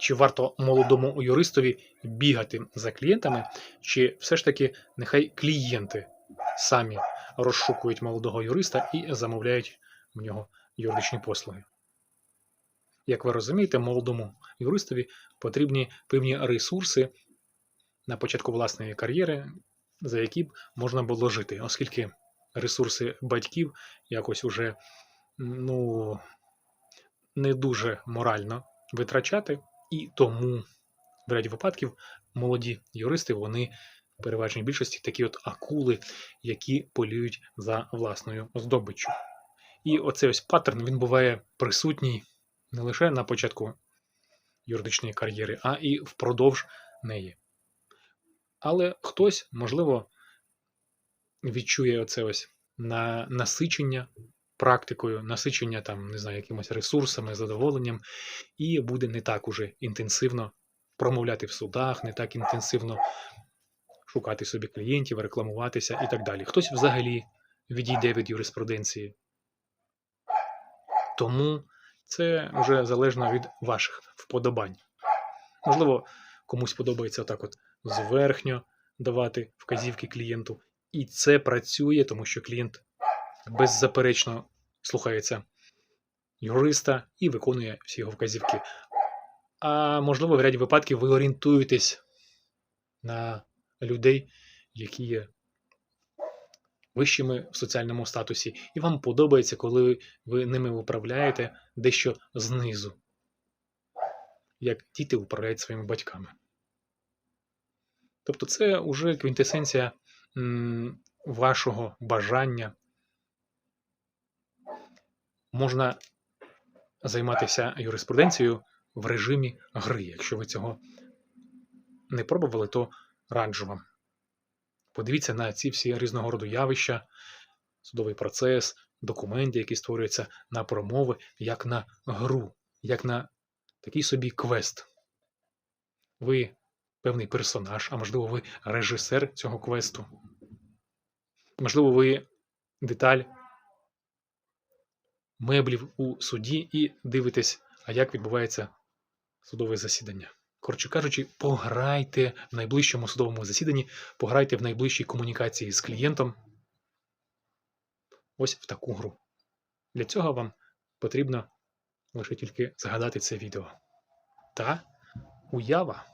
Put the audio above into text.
Чи варто молодому юристові бігати за клієнтами, чи все ж таки нехай клієнти самі розшукують молодого юриста і замовляють в нього юридичні послуги? Як ви розумієте, молодому юристові потрібні певні ресурси на початку власної кар'єри, за які б можна було жити, оскільки ресурси батьків якось уже ну, не дуже морально витрачати, і тому в ряді випадків молоді юристи вони в переважній більшості такі от акули, які полюють за власною здобиччю. І оцей ось паттерн він буває присутній не лише на початку юридичної кар'єри, а і впродовж неї. Але хтось, можливо, відчує оце ось на насичення практикою, насичення там, не знаю, якимось ресурсами, задоволенням, і буде не так уже інтенсивно промовляти в судах, не так інтенсивно шукати собі клієнтів, рекламуватися і так далі. Хтось взагалі відійде від юриспруденції. Тому це вже залежно від ваших вподобань. Можливо, комусь подобається так от зверхньо давати вказівки клієнту. І це працює, тому що клієнт беззаперечно слухається юриста і виконує всі його вказівки. А можливо, в ряді випадків ви орієнтуєтесь на людей, які є вищими в соціальному статусі, і вам подобається, коли ви ними управляєте дещо знизу, як діти управляють своїми батьками. Тобто, це вже квінтесенція вашого бажання. Можна займатися юриспруденцією в режимі гри. Якщо ви цього не пробували, то раджу вам. Подивіться на ці всі різного роду явища, судовий процес, документи, які створюються на промови, як на гру, як на такий собі квест. Ви певний персонаж, а можливо, ви режисер цього квесту. Можливо, ви деталь меблів у суді і дивитесь, а як відбувається судове засідання. Коротше кажучи, пограйте в найближчому судовому засіданні, пограйте в найближчій комунікації з клієнтом. Ось в таку гру. Для цього вам потрібно лише тільки згадати це відео. Та уява.